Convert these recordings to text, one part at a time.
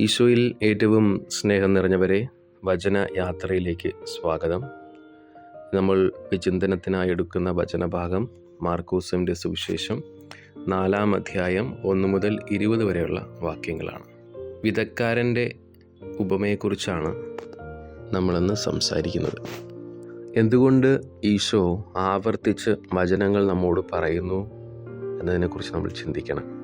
ഈശോയിൽ ഏറ്റവും സ്നേഹം നിറഞ്ഞവരെ വചന യാത്രയിലേക്ക് സ്വാഗതം. നമ്മൾ വിചിന്തനത്തിനായി എടുക്കുന്ന വചനഭാഗം മാർക്കൂസിന്റെ സുവിശേഷം നാലാം അധ്യായം ഒന്ന് മുതൽ ഇരുപത് വരെയുള്ള വാക്യങ്ങളാണ്. വിധക്കാരന്റെ ഉപമയെക്കുറിച്ചാണ് നമ്മളിന്ന് സംസാരിക്കുന്നത്. എന്തുകൊണ്ട് ഈശോ ആവർത്തിച്ച് വചനങ്ങൾ നമ്മോട് പറയുന്നു എന്നതിനെക്കുറിച്ച് നമ്മൾ ചിന്തിക്കണം.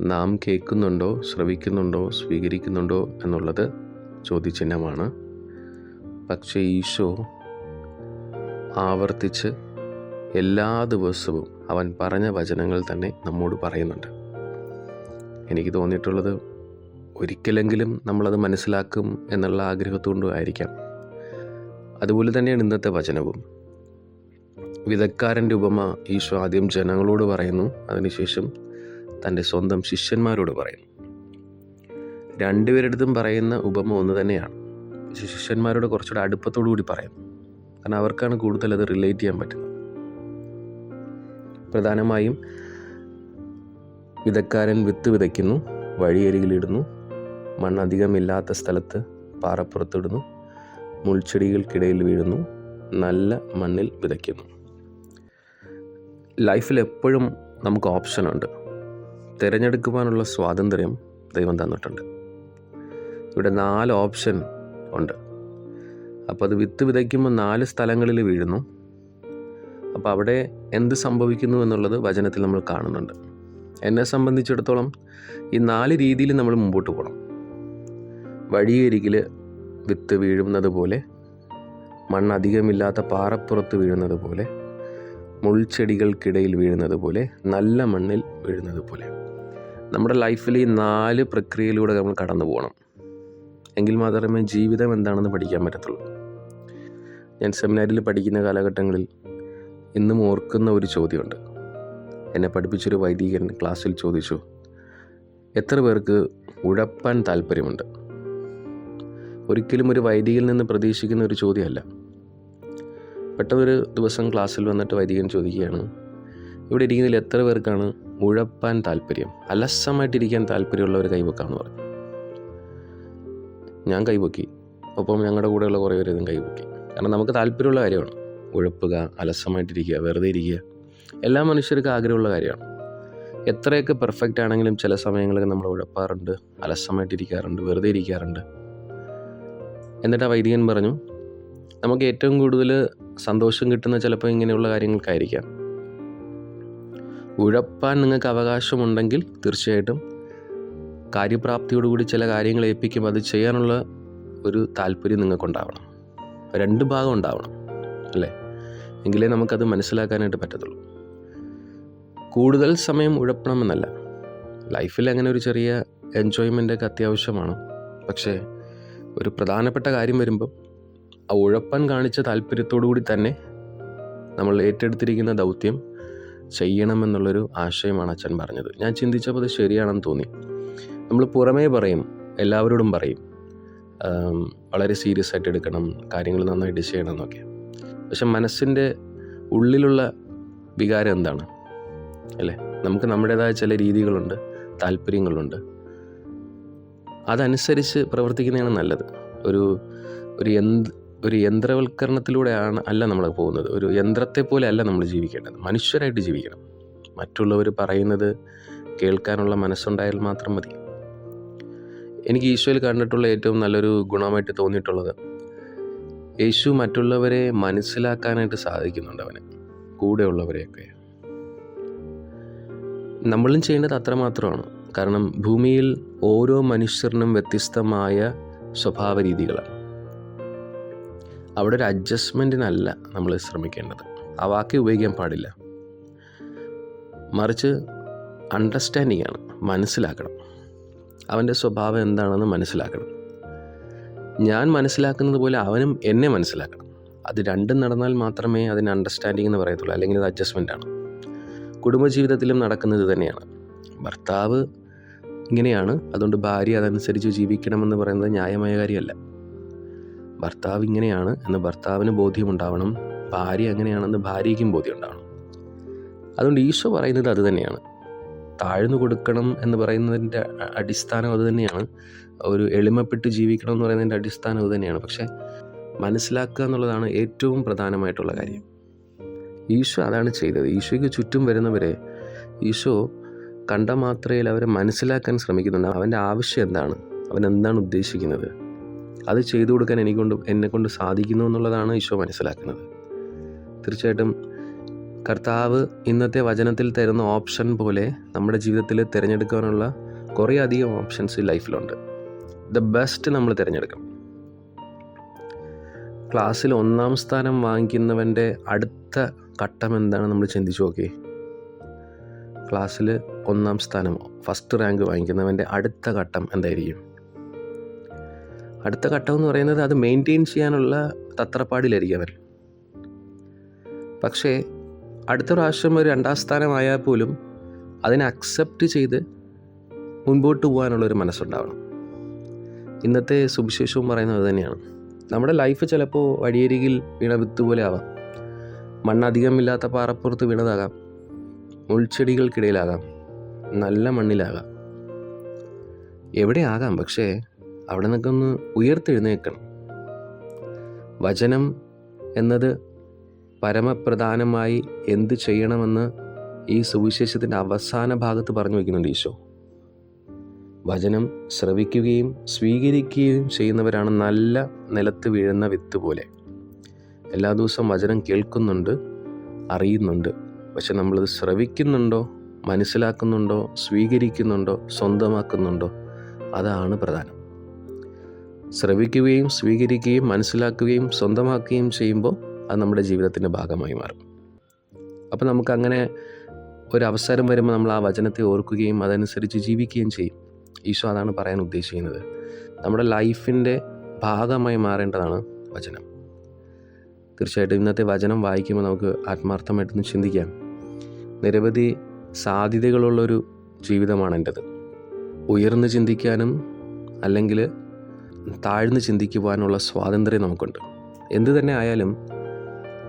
നാം കേൾക്കുന്നുണ്ടോ ശ്രവിക്കുന്നുണ്ടോ സ്വീകരിക്കുന്നുണ്ടോ എന്നുള്ളത് ചോദ്യചിഹ്നമാണ്. പക്ഷേ ഈശോ ആവർത്തിച്ച് എല്ലാ ദിവസവും അവൻ പറഞ്ഞ വചനങ്ങൾ തന്നെ നമ്മോട് പറയുന്നുണ്ട്. എനിക്ക് തോന്നിയിട്ടുള്ളത് ഒരിക്കലെങ്കിലും നമ്മളത് മനസ്സിലാക്കും എന്നുള്ള ആഗ്രഹത്തുകൊണ്ടും ആയിരിക്കാം. അതുപോലെ തന്നെയാണ് ഇന്നത്തെ വചനവും. വിധക്കാരന്റെ ഉപമ ഈശോ ആദ്യം ജനങ്ങളോട് പറയുന്നു. അതിനുശേഷം തന്റെ സ്വന്തം ശിഷ്യന്മാരോട് പറയുന്നു. രണ്ടുപേരെടുത്തും പറയുന്ന ഉപമ ഒന്ന് തന്നെയാണ്. ശിഷ്യന്മാരോട് കുറച്ചുകൂടെ അടുപ്പത്തോടു കൂടി പറയുന്നു. കാരണം അവർക്കാണ് കൂടുതൽ അത് റിലേറ്റ് ചെയ്യാൻ പറ്റുന്നത്. പ്രധാനമായും വിതക്കാരൻ വിത്ത് വിതയ്ക്കുന്നു വഴിയരികിലിടുന്നു മണ്ണധികമില്ലാത്ത സ്ഥലത്ത് പാറപ്പുറത്തിടുന്നു മുൾച്ചെടികൾക്കിടയിൽ വീഴുന്നു നല്ല മണ്ണിൽ വിതയ്ക്കുന്നു. ലൈഫിൽ എപ്പോഴും നമുക്ക് ഓപ്ഷനുണ്ട്. തിരഞ്ഞെടുക്കുവാനുള്ള സ്വാതന്ത്ര്യം ദൈവം തന്നിട്ടുണ്ട്. ഇവിടെ നാല് ഓപ്ഷൻ ഉണ്ട്. അപ്പോൾ അത് വിത്ത് വിതയ്ക്കുമ്പോൾ നാല് സ്ഥലങ്ങളിൽ വീഴുന്നു. അപ്പോൾ അവിടെ എന്ത് സംഭവിക്കുന്നു എന്നുള്ളത് വചനത്തിൽ നമ്മൾ കാണുന്നുണ്ട്. എന്നെ സംബന്ധിച്ചിടത്തോളം ഈ നാല് രീതിയിൽ നമ്മൾ മുമ്പോട്ട് പോകണം. വഴിയരികിൽ വിത്ത് വീഴുന്നത് പോലെ മണ്ണ് അധികമില്ലാത്ത പാറപ്പുറത്ത് വീഴുന്നത് പോലെ മുൾച്ചെടികൾക്കിടയിൽ വീഴുന്നത് പോലെ നല്ല മണ്ണിൽ വീഴുന്നത് പോലെ നമ്മുടെ ലൈഫിൽ ഈ നാല് പ്രക്രിയയിലൂടെ നമ്മൾ കടന്നു പോകണം. എങ്കിൽ മാത്രമേ ജീവിതം എന്താണെന്ന് പഠിക്കാൻ പറ്റത്തുള്ളൂ. ഞാൻ സെമിനാരിൽ പഠിക്കുന്ന കാലഘട്ടങ്ങളിൽ ഇന്നും ഓർക്കുന്ന ഒരു ചോദ്യമുണ്ട്. എന്നെ പഠിപ്പിച്ചൊരു വൈദികൻ ക്ലാസ്സിൽ ചോദിച്ചു എത്ര പേർക്ക് ഉഴപ്പാൻ താല്പര്യമുണ്ട് ഒരിക്കലും ഒരു വൈദികയിൽ നിന്ന് പ്രതീക്ഷിക്കുന്ന ഒരു ചോദ്യമല്ല. പെട്ടെന്നൊരു ദിവസം ക്ലാസ്സിൽ വന്നിട്ട് വൈദികൻ ചോദിക്കുകയാണ് ഇവിടെ ഇരിക്കുന്നതിൽ എത്ര പേർക്കാണ് ഉഴപ്പാൻ താല്പര്യം? അലസമായിട്ടിരിക്കാൻ താല്പര്യമുള്ളവർ കൈവക്കാമെന്ന് പറഞ്ഞു. ഞാൻ കൈവക്കി. ഒപ്പം ഞങ്ങളുടെ കൂടെയുള്ള കുറേ പേര് കൈവക്കി. കാരണം നമുക്ക് താല്പര്യമുള്ള കാര്യമാണ്. ഉഴപ്പുക അലസമായിട്ടിരിക്കുക വെറുതെ ഇരിക്കുക. എല്ലാ മനുഷ്യർക്കും ആഗ്രഹമുള്ള കാര്യമാണ്. എത്രയൊക്കെ പെർഫെക്റ്റ് ആണെങ്കിലും ചില സമയങ്ങളിൽ നമ്മൾ ഉഴപ്പാറുണ്ട് അലസമായിട്ടിരിക്കാറുണ്ട് വെറുതെ ഇരിക്കാറുണ്ട്. എന്നിട്ട് ആ വൈദികൻ പറഞ്ഞു നമുക്ക് ഏറ്റവും കൂടുതൽ സന്തോഷം കിട്ടുന്ന ചിലപ്പോൾ ഇങ്ങനെയുള്ള കാര്യങ്ങൾക്കായിരിക്കാം. ഉഴപ്പാൻ നിങ്ങൾക്ക് അവകാശമുണ്ടെങ്കിൽ തീർച്ചയായിട്ടും കാര്യപ്രാപ്തിയോടുകൂടി ചില കാര്യങ്ങൾ ഏൽപ്പിക്കും അത് ചെയ്യാനുള്ള ഒരു താല്പര്യം നിങ്ങൾക്കുണ്ടാവണം. രണ്ട് ഭാഗം ഉണ്ടാവണം അല്ലേ? എങ്കിലേ നമുക്കത് മനസ്സിലാക്കാനായിട്ട് പറ്റത്തുള്ളൂ. കൂടുതൽ സമയം ഉഴപ്പണമെന്നല്ല. ലൈഫിൽ അങ്ങനെ ഒരു ചെറിയ എൻജോയ്മെന്റൊക്കെ അത്യാവശ്യമാണ്. പക്ഷേ ഒരു പ്രധാനപ്പെട്ട കാര്യം വരുമ്പം ആ ഉഴപ്പാൻ കാണിച്ച താല്പര്യത്തോടു കൂടി തന്നെ നമ്മൾ ഏറ്റെടുത്തിരിക്കുന്ന ദൗത്യം ചെയ്യണമെന്നുള്ളൊരു ആശയമാണ് അച്ഛൻ പറഞ്ഞത്. ഞാൻ ചിന്തിച്ചപ്പോൾ അത് ശരിയാണെന്ന് തോന്നി. നമ്മൾ പുറമേ പറയും എല്ലാവരോടും പറയും വളരെ സീരിയസ് ആയിട്ട് എടുക്കണം കാര്യങ്ങൾ നന്നായിട്ട് ചെയ്യണം എന്നൊക്കെ. പക്ഷെ മനസ്സിന്റെ ഉള്ളിലുള്ള വികാരം എന്താണ്? അല്ലേ? നമുക്ക് നമ്മുടേതായ ചില രീതികളുണ്ട് താല്പര്യങ്ങളുണ്ട്. അതനുസരിച്ച് പ്രവർത്തിക്കുന്നതാണ് നല്ലത്. ഒരു ഒരു യന്ത് ഒരു യന്ത്രവൽക്കരണത്തിലൂടെയാണ് അല്ല നമ്മൾ പോകുന്നത്. ഒരു യന്ത്രത്തെ പോലെ അല്ല നമ്മൾ ജീവിക്കേണ്ടത്. മനുഷ്യരായിട്ട് ജീവിക്കണം. മറ്റുള്ളവർ പറയുന്നത് കേൾക്കാനുള്ള മനസ്സുണ്ടായാൽ മാത്രം മതി. എനിക്ക് ഈശോയിൽ കണ്ടിട്ടുള്ള ഏറ്റവും നല്ലൊരു ഗുണമായിട്ട് തോന്നിയിട്ടുള്ളത് യേശു മറ്റുള്ളവരെ മനസ്സിലാക്കാനായിട്ട് സാധിക്കുന്നുണ്ട് അവന്. കൂടെയുള്ളവരെയൊക്കെ. നമ്മളും ചെയ്യേണ്ടത് അത്രമാത്രമാണ്. കാരണം ഭൂമിയിൽ ഓരോ മനുഷ്യരിനും വ്യത്യസ്തമായ സ്വഭാവ രീതികളാണ് അവിടെ ഒരു അഡ്ജസ്റ്റ്മെന്റിനല്ല നമ്മൾ ശ്രമിക്കേണ്ടത്. ആ വാക്ക് ഉപയോഗിക്കാൻ പാടില്ല. മറിച്ച് അണ്ടർസ്റ്റാൻഡിങ് ആണ് മനസ്സിലാക്കണം. അവന്റെ സ്വഭാവം എന്താണെന്ന് മനസ്സിലാക്കണം. ഞാൻ മനസ്സിലാക്കുന്നത് പോലെ അവനും എന്നെ മനസ്സിലാക്കണം. അത് രണ്ടും നടന്നാൽ മാത്രമേ അതിന് അണ്ടർസ്റ്റാൻഡിങ് എന്ന് പറയത്തുള്ളൂ അല്ലെങ്കിൽ അത് അഡ്ജസ്റ്റ്മെന്റ് ആണ്. കുടുംബജീവിതത്തിലും നടക്കുന്നത് തന്നെയാണ്. ഭർത്താവ് ഇങ്ങനെയാണ് അതുകൊണ്ട് ഭാര്യ അതനുസരിച്ച് ജീവിക്കണമെന്ന് പറയുന്നത് ന്യായമായ കാര്യമല്ല. ഭർത്താവ് ഇങ്ങനെയാണ് എന്ന് ഭർത്താവിന് ബോധ്യമുണ്ടാവണം ഭാര്യ അങ്ങനെയാണെന്ന് ഭാര്യയ്ക്കും ബോധ്യം ഉണ്ടാവണം അതുകൊണ്ട് ഈശോ പറയുന്നത് അത് തന്നെയാണ്. താഴ്ന്നു കൊടുക്കണം എന്ന് പറയുന്നതിന്റെ അടിസ്ഥാനം അത് തന്നെയാണ്. ഒരു എളിമപ്പെട്ട് ജീവിക്കണം എന്ന് പറയുന്നതിന്റെ അടിസ്ഥാനം അത് തന്നെയാണ്. പക്ഷേ മനസ്സിലാക്കുക എന്നുള്ളതാണ് ഏറ്റവും പ്രധാനമായിട്ടുള്ള കാര്യം. ഈശോ അതാണ് ചെയ്തത്. ഈശോയ്ക്ക് ചുറ്റും വരുന്നവരെ ഈശോ കണ്ട മാത്രയിൽ അവരെ മനസ്സിലാക്കാൻ ശ്രമിക്കുന്നുണ്ട്. അവന്റെ ആവശ്യം എന്താണ്? അവൻ എന്താണ് ഉദ്ദേശിക്കുന്നത്? അത് ചെയ്തു കൊടുക്കാൻ എനിക്കൊണ്ട് എന്നെക്കൊണ്ട് സാധിക്കുന്നു എന്നുള്ളതാണ് ഈശോ മനസ്സിലാക്കുന്നത്. തീർച്ചയായിട്ടും കർത്താവ് ഇന്നത്തെ വചനത്തിൽ തരുന്ന ഓപ്ഷൻ പോലെ നമ്മുടെ ജീവിതത്തിൽ തിരഞ്ഞെടുക്കാനുള്ള കുറേ അധികം ഓപ്ഷൻസ് ലൈഫിലുണ്ട്. ദ ബെസ്റ്റ് നമ്മൾ തിരഞ്ഞെടുക്കണം. ക്ലാസ്സിൽ ഒന്നാം സ്ഥാനം വാങ്ങിക്കുന്നവന്റെ അടുത്ത ഘട്ടം എന്താണ് നമ്മൾ ചിന്തിച്ചു നോക്കി? ക്ലാസ്സിൽ ഒന്നാം സ്ഥാനം ഫസ്റ്റ് റാങ്ക് വാങ്ങിക്കുന്നവന്റെ അടുത്ത ഘട്ടം എന്തായിരിക്കും? അടുത്ത ഘട്ടം എന്ന് പറയുന്നത് അത് മെയിന്റെയിൻ ചെയ്യാനുള്ള തത്രപ്പാടിലായിരിക്കും അവർ പക്ഷേ അടുത്ത പ്രാവശ്യം ഒരു രണ്ടാം സ്ഥാനമായാൽ പോലും അതിനെ അക്സെപ്റ്റ് ചെയ്ത് മുൻപോട്ട് പോകാനുള്ളൊരു മനസ്സുണ്ടാവണം. ഇന്നത്തെ സുവിശേഷവും പറയുന്നത് തന്നെയാണ്. നമ്മുടെ ലൈഫ് ചിലപ്പോൾ വഴിയരികിൽ വീണ വിത്ത് പോലെ ആവാം. മണ്ണധികമില്ലാത്ത പാറപ്പുറത്ത് വീണതാകാം. മുൾച്ചെടികൾക്കിടയിലാകാം. നല്ല മണ്ണിലാകാം. എവിടെ ആകാം? പക്ഷേ അവിടെ നിന്നൊക്കെ ഒന്ന് ഉയർത്തെഴുന്നേക്കണം വചനം എന്നത് പരമപ്രധാനമായി എന്ത് ചെയ്യണമെന്ന് ഈ സുവിശേഷത്തിന്റെ അവസാന ഭാഗത്ത് പറഞ്ഞു വയ്ക്കുന്നുണ്ട് ഈശോ. വചനം ശ്രവിക്കുകയും സ്വീകരിക്കുകയും ചെയ്യുന്നവരാണ് നല്ല നിലത്ത് വീഴുന്ന വിത്ത് പോലെ. എല്ലാ ദിവസവും വചനം കേൾക്കുന്നുണ്ട് അറിയുന്നുണ്ട്. പക്ഷെ നമ്മളത് ശ്രവിക്കുന്നുണ്ടോ മനസ്സിലാക്കുന്നുണ്ടോ സ്വീകരിക്കുന്നുണ്ടോ സ്വന്തമാക്കുന്നുണ്ടോ അതാണ് പ്രധാനം. ശ്രവിക്കുകയും സ്വീകരിക്കുകയും മനസ്സിലാക്കുകയും സ്വന്തമാക്കുകയും ചെയ്യുമ്പോൾ അത് നമ്മുടെ ജീവിതത്തിന്റെ ഭാഗമായി മാറും. അപ്പോൾ നമുക്കങ്ങനെ ഒരു അവസരം വരുമ്പോൾ നമ്മൾ ആ വചനത്തെ ഓർക്കുകയും അതനുസരിച്ച് ജീവിക്കുകയും ചെയ്യും. ഈശോ അതാണ് പറയാൻ ഉദ്ദേശിക്കുന്നത്. നമ്മുടെ ലൈഫിന്റെ ഭാഗമായി മാറേണ്ടതാണ് വചനം. തീർച്ചയായിട്ടും ഇന്നത്തെ വചനം വായിക്കുമ്പോൾ നമുക്ക് ആത്മാർത്ഥമായിട്ടൊന്ന് ചിന്തിക്കാം. നിരവധി സാധ്യതകളുള്ളൊരു ജീവിതമാണ് എന്റെത്. ഉയർന്ന് ചിന്തിക്കാനും അല്ലെങ്കിൽ താഴ്ന്ന് ചിന്തിക്കുവാനുള്ള സ്വാതന്ത്ര്യം നമുക്കുണ്ട്. എന്തു തന്നെ ആയാലും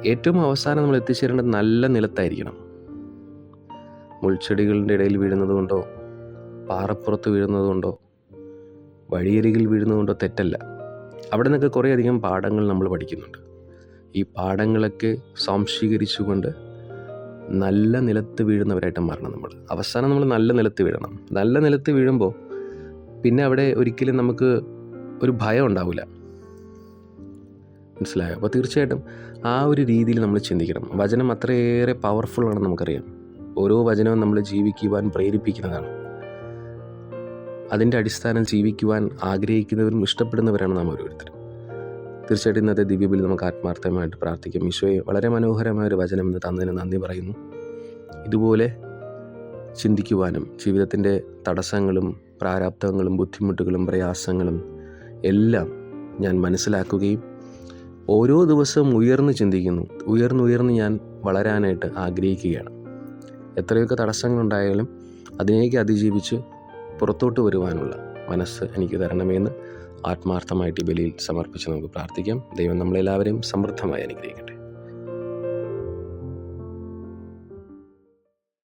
ഏറ്റവും അവസാനം നമ്മൾ എത്തിച്ചേരേണ്ടത് നല്ല നിലത്തായിരിക്കണം. മുൾച്ചെടികളുടെ ഇടയിൽ വീഴുന്നതുകൊണ്ടോ പാറപ്പുറത്ത് വീഴുന്നതുകൊണ്ടോ വഴിയരികിൽ വീഴുന്നത് കൊണ്ടോ തെറ്റല്ല. അവിടെ നിന്നൊക്കെ കുറേയധികം പാഠങ്ങൾ നമ്മൾ പഠിക്കുന്നുണ്ട്. ഈ പാഠങ്ങളൊക്കെ സ്വാംശീകരിച്ചുകൊണ്ട് നല്ല നിലത്ത് വീഴുന്നവരായിട്ട് മാറണം നമ്മൾ. അവസാനം നമ്മൾ നല്ല നിലത്ത് വീഴണം. നല്ല നിലത്ത് വീഴുമ്പോൾ പിന്നെ അവിടെ ഒരിക്കലും നമുക്ക് ഒരു ഭയം ഉണ്ടാവില്ല. മനസ്സിലായോ? അപ്പോൾ തീർച്ചയായിട്ടും ആ ഒരു രീതിയിൽ നമ്മൾ ചിന്തിക്കണം. വചനം അത്രയേറെ പവർഫുൾ ആണെന്ന് നമുക്കറിയാം. ഓരോ വചനവും നമ്മൾ ജീവിക്കുവാൻ പ്രേരിപ്പിക്കുന്നതാണ്. അതിന്റെ അടിസ്ഥാനം ജീവിക്കുവാൻ ആഗ്രഹിക്കുന്നവരും ഇഷ്ടപ്പെടുന്നവരാണ് നാം ഓരോരുത്തരും. തീർച്ചയായിട്ടും ഇന്നത്തെ ദിവ്യബിൽ നമുക്ക് ആത്മാർത്ഥമായിട്ട് പ്രാർത്ഥിക്കാം. ഈശോയെ വളരെ മനോഹരമായ ഒരു വചനം എന്ന് തന്നതിന് നന്ദി പറയുന്നു. ഇതുപോലെ ചിന്തിക്കുവാനും ജീവിതത്തിന്റെ തടസ്സങ്ങളും പ്രാരാബ്ദങ്ങളും ബുദ്ധിമുട്ടുകളും പ്രയാസങ്ങളും എല്ലാം ഞാൻ മനസ്സിലാക്കുകയും ഓരോ ദിവസവും ഉയർന്ന് ചിന്തിക്കുന്നു. ഉയർന്നുയർന്ന് ഞാൻ വളരാനായിട്ട് ആഗ്രഹിക്കുകയാണ്. എത്രയൊക്കെ തടസ്സങ്ങളുണ്ടായാലും അതിനേക്ക് അതിജീവിച്ച് പുറത്തോട്ട് വരുവാനുള്ള മനസ്സ് എനിക്ക് തരണമെന്ന് ആത്മാർത്ഥമായിട്ട് ബലിയിൽ സമർപ്പിച്ച് നമുക്ക് പ്രാർത്ഥിക്കാം. ദൈവം നമ്മളെല്ലാവരെയും സമൃദ്ധമായി അനുഗ്രഹിക്കട്ടെ.